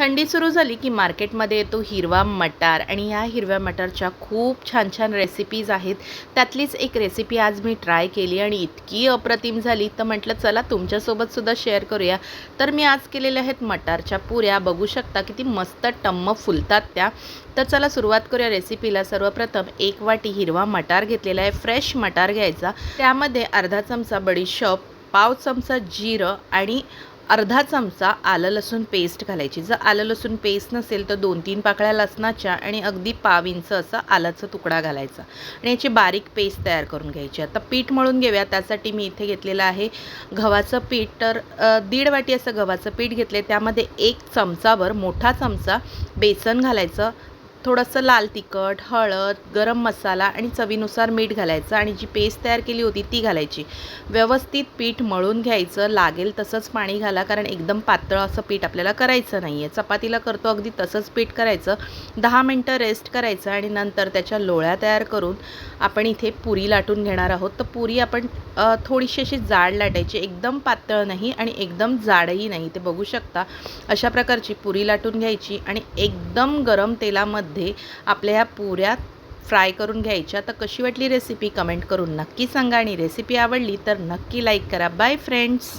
थंडी सुरू झाली की मार्केटमध्ये येतो हिरवा मटार आणि ह्या हिरव्या मटारच्या खूप छान छान रेसिपीज आहेत. त्यातलीच एक रेसिपी आज मी ट्राय केली आणि इतकी अप्रतिम झाली. तर म्हटलं चला तुमच्यासोबतसुद्धा शेअर करूया. तर मी आज केलेल्या आहेत मटारच्या पुऱ्या. बघू शकता किती मस्त टम्म फुलतात त्या. तर चला सुरुवात करूया रेसिपीला सर्वप्रथम एक वाटी हिरवा मटार घेतलेला आहे. फ्रेश मटार घ्यायचा. त्यामध्ये अर्धा चमचा बडीशॉप पाव चमचा जिरं आणि अर्धा चमचा आलं लसूण पेस्ट घालायची. जर आलं लसूण पेस्ट नसेल तर दोन तीन पाकळ्या लसणाच्या आणि अगदी पाव इंच असा आलाचा तुकडा घालायचा. आणि याची बारीक पेस्ट तयार करून घ्यायची. आता पीठ मळून घेऊया. त्यासाठी मी इथे घेतलेलं आहे गव्हाचं पीठ. तर दीड वाटी असं गव्हाचं पीठ घेतले त्यामध्ये एक चमचाभर मोठा चमचा बेसन घालायचं. थोडंसं लाल तिखट हळद गरम मसाला आणि चवीनुसार मीठ घालायचं आणि जी पेस्ट तयार केली होती ती घालायची. व्यवस्थित पीठ मळून घ्यायचं लागेल तसंच पाणी घाला कारण एकदम पातळ असं पीठ आपल्याला करायचं नाही आहे चपातीला करतो अगदी तसंच पीठ करायचं. दहा मिनटं रेस्ट करायचं आणि नंतर त्याच्या लोळ्या तयार करून आपण इथे पुरी लाटून घेणार आहोत. तर पुरी आपण थोडीशी अशी जाड लाटायची. एकदम पातळ नाही आणि एकदम जाडही नाही ते बघू शकता. अशा प्रकारची पुरी लाटून घ्यायची आणि एकदम गरम तेलामध्ये तेलामध्ये आपल्या ह्या पुऱ्या फ्राय करून घ्यायच्या. तर कशी वाटली रेसिपी कमेंट करून नक्की सांगा आणि रेसिपी आवडली तर नक्की लाईक करा. Bye friends